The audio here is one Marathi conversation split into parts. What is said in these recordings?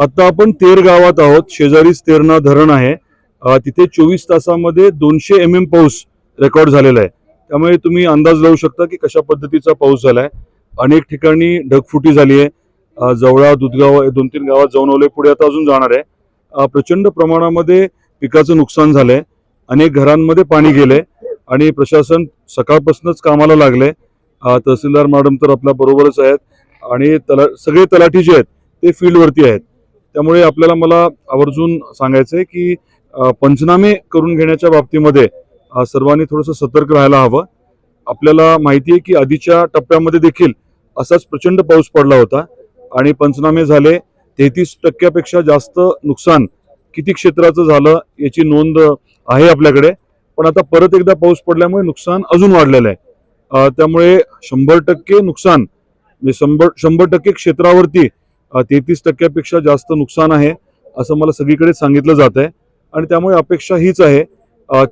आता आपण तेर गावात आहोत. शेजारीच तेरणा धरण आहे. तिथे चोवीस तासामध्ये दोनशे एम एम पाऊस रेकॉर्ड झालेला आहे. त्यामुळे तुम्ही अंदाज लावू शकता की कशा पद्धतीचा पाऊस झाला आहे अनेक ठिकाणी ढगफुटी झाली आहे. जवळा दुधगाव दोन तीन गावात जाऊन आलोय. पुढे आता अजून जाणार आहे. प्रचंड प्रमाणामध्ये पिकाचं नुकसान झालंय. अनेक घरांमध्ये पाणी गेले आणि प्रशासन सकाळपासूनच कामाला लागले तहसीलदार मॅडम तर आपल्या बरोबरच आहेत आणि तला सगळे तलाठी जे आहेत. ते फील्डवरती आहेत. त्यामुळे आपल्याला मला आवर्जून सांगायचं आहे की पंचनामे करून घेण्याच्या बाबतीमध्ये सर्वांनी थोडंसं सतर्क राहायला हवं. आपल्याला माहिती आहे की आधीच्या टप्प्यामध्ये देखील असाच प्रचंड पाऊस पडला होता आणि पंचनामे झाले. तेहतीस टक्क्यापेक्षा जास्त नुकसान किती क्षेत्राचं झालं याची नोंद आहे आपल्याकडे. पण आता परत एकदा पाऊस पडल्यामुळे नुकसान अजून वाढलेलं आहे. त्यामुळे शंभर टक्के नुकसान म्हणजे शंभर शंभर टक्के क्षेत्रावरती तेहतीस टक्क्यापेक्षा जास्त नुकसान आहे असं मला सगळीकडे सांगितलं जात आहे. आणि त्यामुळे अपेक्षा हीच आहे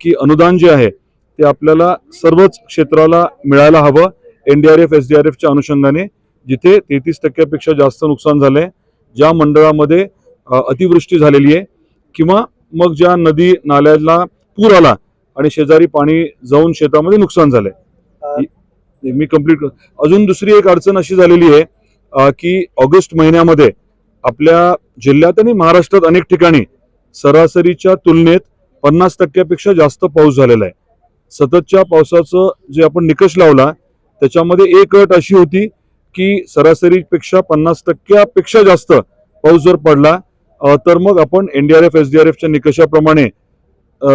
की अनुदान जे आहे ते आपल्याला सर्वच क्षेत्राला मिळायला हवं एनडीआरएफ एसडीआरएफच्या अनुषंगाने जिथे तेहतीस टक्क्यापेक्षा जास्त नुकसान झालंय ज्या मंडळामध्ये अतिवृष्टी झालेली आहे किंवा मग ज्या नदी नाल्याला पूर आला आणि शेजारी पाणी जाऊन शेतामध्ये नुकसान झालंय. मी कंप्लीट अजून दुसरी एक अडचण अशी झालेली आहे की ऑगस्ट महिन्यामध्ये आपल्या जिल्ह्यात आणि महाराष्ट्रात अनेक ठिकाणी सरासरीच्या तुलनेत पन्नास टक्क्यापेक्षा जास्त पाऊस झालेला आहे. सततच्या पावसाचं जे आपण निकष लावला त्याच्यामध्ये एक अट अशी होती की सरासरीपेक्षा पन्नास टक्क्यापेक्षा जास्त पाऊस जर पडला तर मग आपण एनडीआरएफ एसडीआरएफच्या निकषाप्रमाणे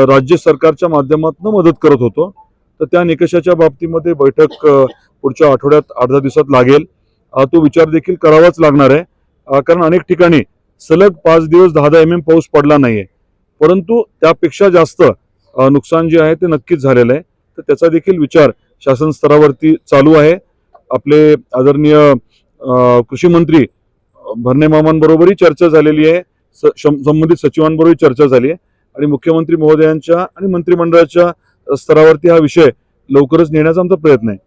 राज्य सरकारच्या माध्यमातून मदत करत होतो. तर त्या निकषाच्या बाबतीमध्ये बैठक पुढच्या आठवड्यात अर्धा दिवसात लागेल. तो विचार देखील करावाच लागणार आहे. कारण अनेक ठिकाणी सलग पाच दिवस दहा दहा एम एम पाऊस पडला नाहीये. परंतु त्यापेक्षा जास्त नुकसान जे आहे ते नक्कीच झालेलं आहे. तर त्याचा देखील विचार शासन स्तरावरती चालू आहे. आपले आदरणीय कृषी मंत्री भरणे मामांबरोबरही चर्चा झालेली आहे. स- संबंधित सचिवांबरोबरही चर्चा झाली आहे. आणि मुख्यमंत्री महोदयांच्या आणि मंत्रिमंडळाच्या स्तरावरती हा विषय लवकरच नेण्याचा आमचा प्रयत्न आहे.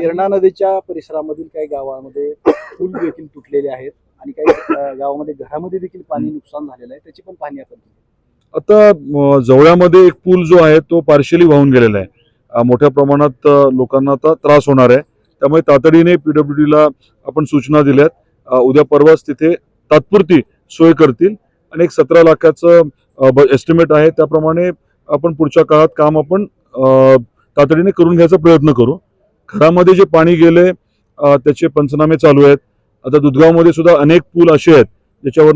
किरणा नदीच्या परिसरामधील काही गावामध्ये पूल देखील तुटलेले आहेत आणि काही गावामध्ये घरामध्ये देखील पाणी नुकसान झालेलं आहे. त्याची पण पाहणी आपण केली. आता जवळ्यामध्ये एक पूल जो आहे तो पार्शली वाहून गेलेला आहे. मोठ्या प्रमाणात लोकांना आता त्रास होणार आहे. त्यामुळे तातडीने पीडब्ल्यू ला आपण सूचना दिल्यात. उद्या परवाच तिथे तात्पुरती सोय करतील. आणि एक सतरा लाखाचं एस्टिमेट आहे. त्याप्रमाणे आपण पुढच्या काळात काम आपण तातडीने करून घ्यायचा प्रयत्न करू. घरामध्ये जे पाणी गेले त्याचे पंचनामे चालू आहेत. आता दुधगावमध्ये सुद्धा अनेक पूल असे आहेत ज्याच्यावर